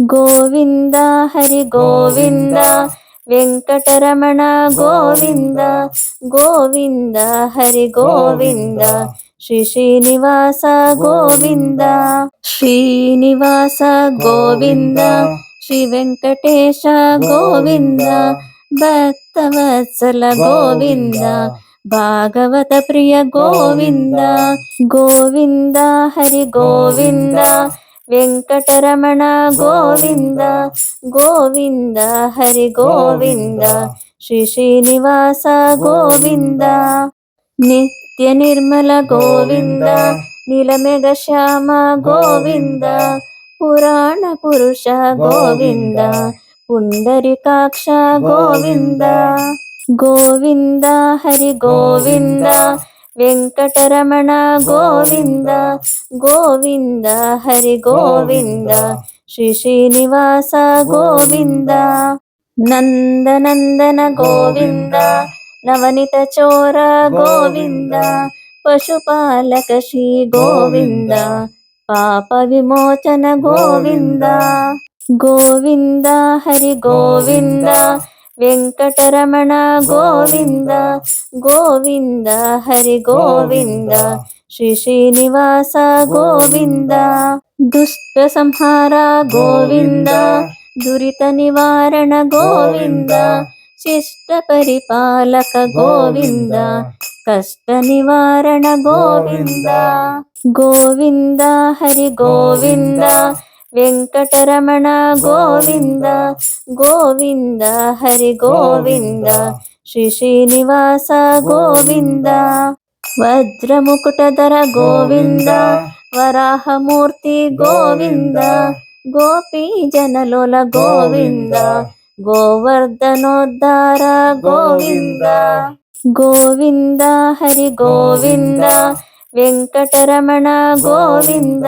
గోవింద హరి గోవింద వెంకటరమణ గోవింద గోవింద. హరి గోవింద శ్రీ శ్రీనివాస గోవింద శ్రీనివాస గోవింద శ్రీ వెంకటేశ గోవింద భక్తవత్సల గోవింద భాగవత ప్రియ గోవింద. గోవింద హరి గోవింద వెంకటరమణ గోవింద గోవింద. హరి గోవింద శ్రీ శ్రీనివాస గోవింద. నిత్య నిర్మల గోవింద నీలమేఘ శ్యామ గోవింద పురాణ పురుష గోవింద పుండరికాక్ష గోవింద. గోవింద. హరి గోవింద. వెంకటరమణ గోవింద గోవింద. హరి గోవింద శ్రీ శ్రీనివాస గోవింద. నందనందన గోవింద నవనిత చోర గోవింద పశుపాలక శ్రీ గోవింద పాప విమోచన గోవింద. గోవింద. హరి గోవింద. వెంకటరమణ గోవింద గోవింద. హరి గోవింద శ్రీ శ్రీనివాస గోవింద దుష్ట సంహార గోవింద దురిత నివారణ గోవింద శిష్ట పరిపాలక గోవింద కష్ట నివారణ గోవింద. గోవింద. హరి గోవింద. వెంకటరమణ గోవింద గోవింద హరి గోవింద శ్రీ శ్రీనివాస గోవింద. వజ్రముకుటధర గోవింద వరాహమూర్తి గోవింద గోపీ జనలోల గోవింద గోవర్ధనోద్ధార గోవింద. గోవింద. హరి గోవింద. వెంకటరమణ గోవింద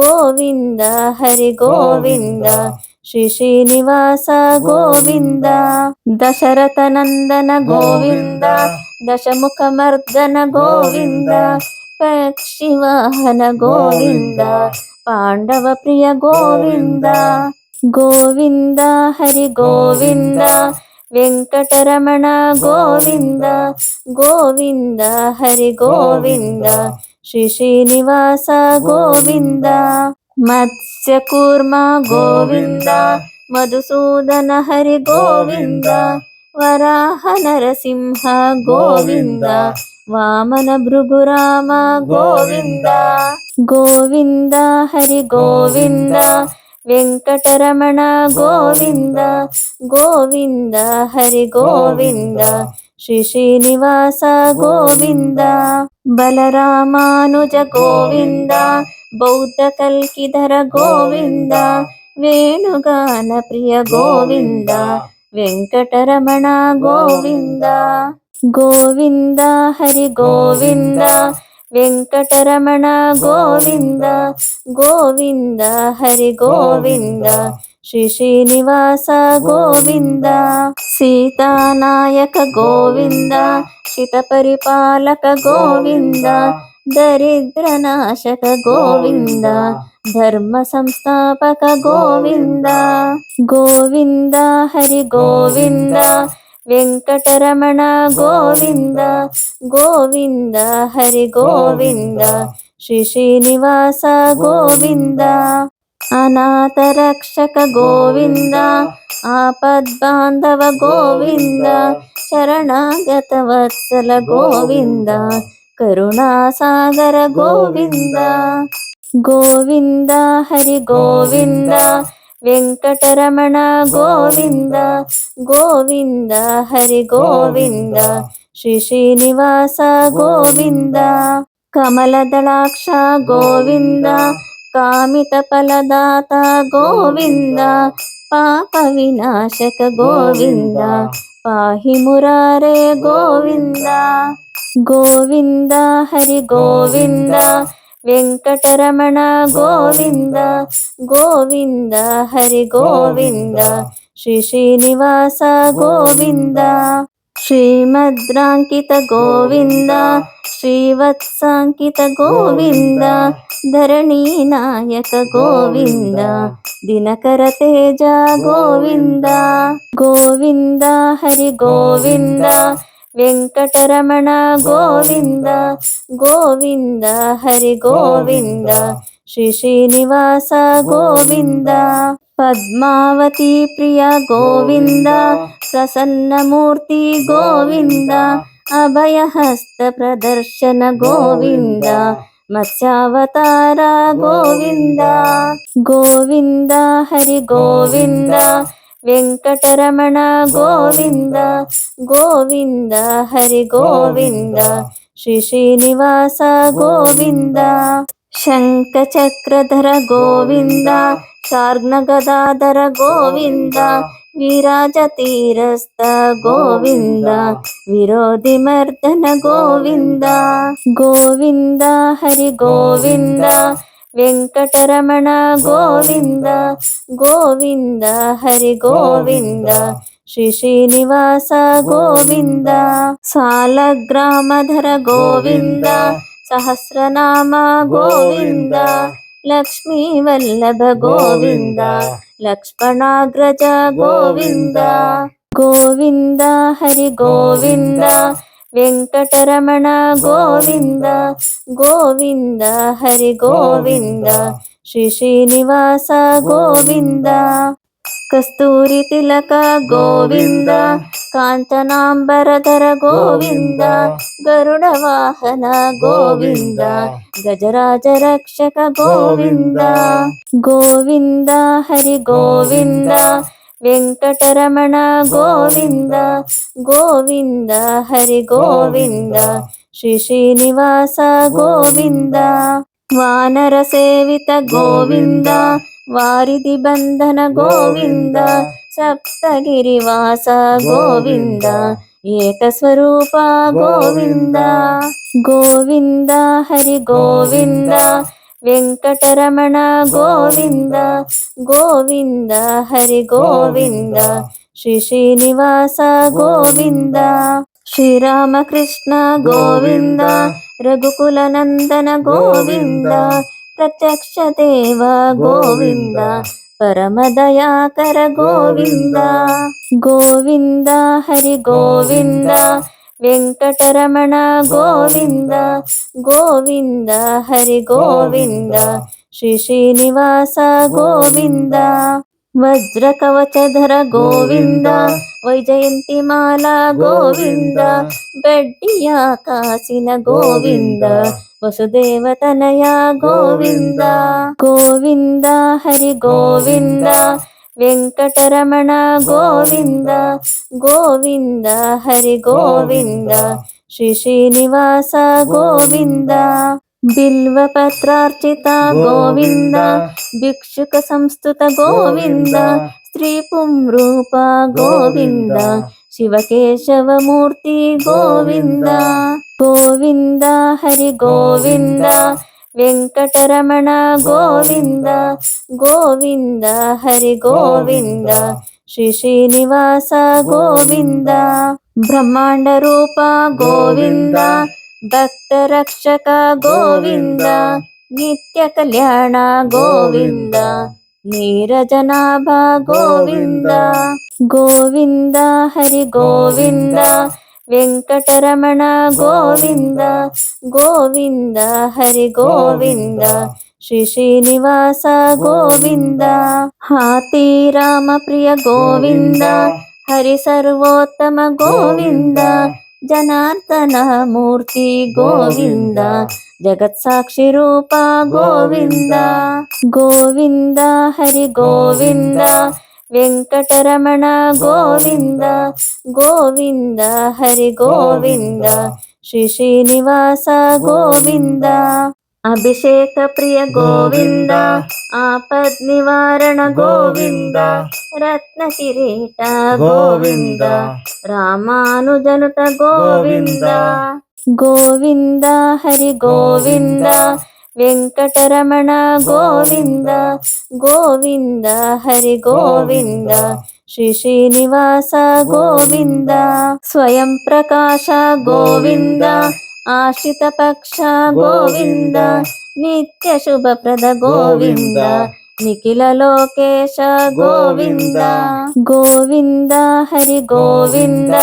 గోవింద హరి గోవింద శ్రీ శ్రీనివాస గోవింద దశరథ నందన గోవింద దశముఖమర్దన గోవింద పక్షివాహన గోవింద పాండవ ప్రియ గోవింద గోవింద. హరి గోవింద. వెంకటరమణ గోవింద గోవింద హరి గోవింద శ్రీ శ్రీనివాస గోవింద మత్స్యకూర్మ గోవింద మధుసూదన హరి గోవింద వరాహ నరసింహ గోవింద వామన భృగురామ గోవింద గోవింద హరి గోవింద వెంకటరమణ గోవింద గోవింద. హరి గోవింద శ్రీ శ్రీనివాస గోవింద బలరామానుజ గోవింద బౌద్ధ కల్కిధర గోవింద వేణుగాన ప్రియ గోవింద వెంకటరమణ గోవింద. గోవింద హరి గోవింద వెంకటరమణ గోవింద గోవింద హరి గోవింద శ్రీ శ్రీనివాస గోవింద సీతానాయక గోవింద శిత పరిపాలక గోవింద దరిద్ర నాశక గోవింద ధర్మ సంస్థాపక గోవింద గోవింద హరి గోవింద వెంకటరమణ గోవింద గోవింద. హరి గోవింద శ్రీ శ్రీనివాస గోవింద. అనాథ రక్షక గోవింద ఆపద్బాంధవ గోవింద శరణాగత వత్సల గోవింద కరుణాసాగర గోవింద. గోవింద. హరి గోవింద. వెంకటరమణ గోవింద గోవింద హరి గోవింద శ్రీ శ్రీనివాస గోవింద కమలదళాక్ష గోవింద కామిత ఫలదాత గోవింద పాప వినాశక గోవింద పాహి మురారే గోవింద గోవింద హరి గోవింద వెంకటరమణ గోవింద గోవింద. హరి గోవింద శ్రీ శ్రీనివాస గోవింద శ్రీమద్రాంకిత గోవింద శ్రీవత్సాంకిత గోవింద ధరణీ నాయక గోవింద దినకర తేజ గోవింద గోవింద హరి గోవింద వెంకటరమణ గోవింద గోవింద. హరి గోవింద శ్రీ శ్రీనివాస గోవింద పద్మావతి ప్రియ గోవింద ప్రసన్నమూర్తి గోవింద అభయహస్త ప్రదర్శన గోవింద మత్స్యావతార గోవింద గోవింద. హరి గోవింద. వెంకటరమణ గోవింద గోవింద. హరి గోవింద శ్రీ శ్రీనివాస గోవింద శంఖ చక్రధర గోవింద. గదాధర గోవింద విరాజ తీరస్థ గోవింద విరోధి మర్దన గోవింద గోవింద హరి గోవింద వెంకటరమణ గోవింద గోవింద. హరి గోవింద శ్రీ శ్రీనివాస గోవింద సాలగ్రామధర గోవింద సహస్రనామ గోవింద లక్ష్మీ వల్లభ గోవింద లక్ష్మణాగ్రజ గోవింద గోవింద. హరి గోవింద. వెంకటరమణ గోవింద గోవింద హరి గోవింద శ్రీ శ్రీనివాస గోవింద. కస్తూరి తిలక గోవింద కాంచనాంబరధర గోవింద గరుడ వాహన గోవింద గజరాజ రక్షక గోవింద. గోవింద హరి గోవింద వెంకటరమణ గోవింద గోవింద హరి గోవింద శ్రీ శ్రీనివాస గోవింద. వానర సేవిత గోవింద వారిది బంధన గోవింద సప్తగిరివాస గోవింద ఏకస్వరూప గోవింద. గోవింద. హరి గోవింద. వెంకటరమణ గోవింద గోవింద హరి గోవింద శ్రీ శ్రీనివాస గోవింద శ్రీరామకృష్ణ గోవింద రఘుకుల నందన గోవింద ప్రత్యక్ష దేవ గోవింద పరమదయాకర గోవింద గోవింద. హరి గోవింద వెంకటరమణ గోవింద గోవింద. హరి గోవింద. శ్రీ శ్రీనివాస గోవింద వజ్ర కవచధర గోవింద వైజయంతి మాల గోవింద గడ్డియా కాసిన గోవింద వసుదేవ తనయ గోవింద. గోవింద హరి గోవింద వెంకటరమణ గోవింద గోవింద హరి గోవింద శ్రీ శ్రీనివాస గోవింద. బిల్వపత్రార్చిత గోవింద భిక్షుక సంస్థుత గోవింద స్త్రీ పుంరూప గోవింద శివకేశవమూర్తి గోవింద గోవింద హరి గోవింద వెంకటరమణ గోవింద గోవింద హరి గోవింద శ్రీ శ్రీనివాస గోవింద బ్రహ్మాండ రూప గోవింద భక్త రక్షక గోవింద. నిత్య కళ్యాణ గోవింద నీరజనాభ గోవింద. గోవింద. హరి గోవింద వెంకటరమణ గోవింద. గోవింద. హరి గోవింద శ్రీ శ్రీనివాస గోవింద. హాతి రామ ప్రియ గోవింద. హరి సర్వోత్తమ గోవింద. జనార్దన మూర్తి గోవింద జగత్ సాక్షి రూప గోవింద. గోవింద హరి గోవింద వెంకటరమణ గోవింద. గోవింద హరి గోవింద శ్రీ శ్రీనివాస గోవింద. అభిషేక ప్రియ గోవింద ఆపద్ నివారణ గోవింద రత్న కిరీట గోవింద రామానుజనుత గోవింద గోవింద హరి గోవింద వెంకటరమణ గోవింద గోవింద హరి గోవింద శ్రీ శ్రీనివాస గోవింద స్వయం ప్రకాశ గోవింద ఆశ్రిత పక్ష గోవింద నిత్య శుభప్రద గోవింద నిఖిల లోకేశ గోవింద. గోవింద హరి గోవింద.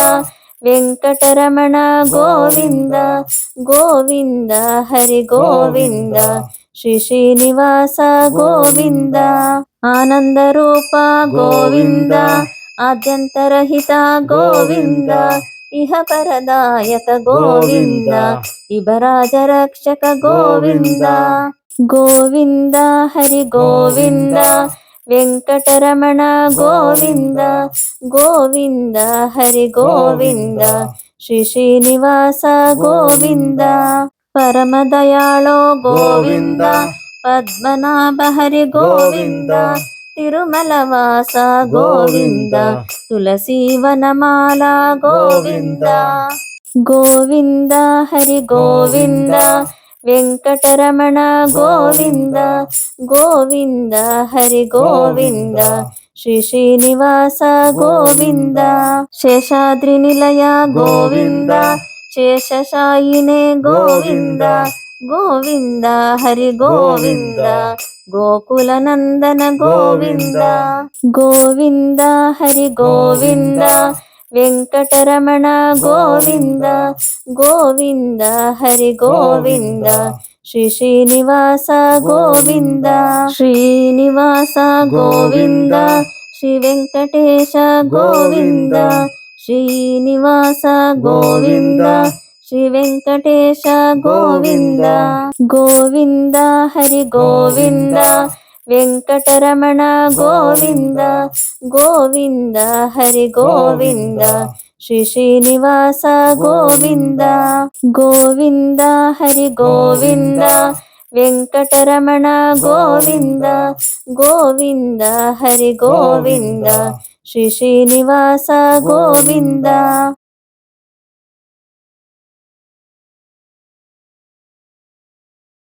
వెంకటరమణ గోవింద. గోవింద హరి గోవింద. శ్రీ శ్రీనివాస గోవింద. ఆనంద రూప గోవింద. ఆద్యంతరహిత గోవింద. ఇహ పరదాయక గోవింద ఇబరాజ రక్షక గోవింద గోవింద హరి గోవింద వెంకటరమణ గోవింద గోవింద హరి గోవింద శ్రీ శ్రీనివాస గోవింద పరమ దయాళో గోవింద పద్మనాభ హరి గోవింద తిరుమల వాస గోవింద. తులసి వనమాల గోవింద. గోవింద. హరి గోవింద. వెంకటరమణ గోవింద. గోవింద హరి గోవింద. శ్రీ శ్రీనివాస గోవింద. శేషాద్రి నిలయ గోవింద. శేషశాయినే గోవింద. గోవింద హరి గోవింద గోకుల నందన గోవింద. గోవింద హరి గోవింద వెంకటరమణ గోవింద గోవింద హరి గోవింద శ్రీ శ్రీనివాస గోవింద శ్రీనివాస గోవింద శ్రీ వెంకటేశ గోవింద శ్రీనివాస గోవింద శ్రీ వెంకటేశ గోవింద. గోవింద. హరి గోవింద. వెంకటరమణ గోవింద. గోవింద. హరి గోవింద. శ్రీ శ్రీనివాస గోవింద. గోవింద. హరి గోవింద. వెంకటరమణ గోవింద. గోవింద హరి గోవింద. శ్రీ శ్రీనివాస గోవింద.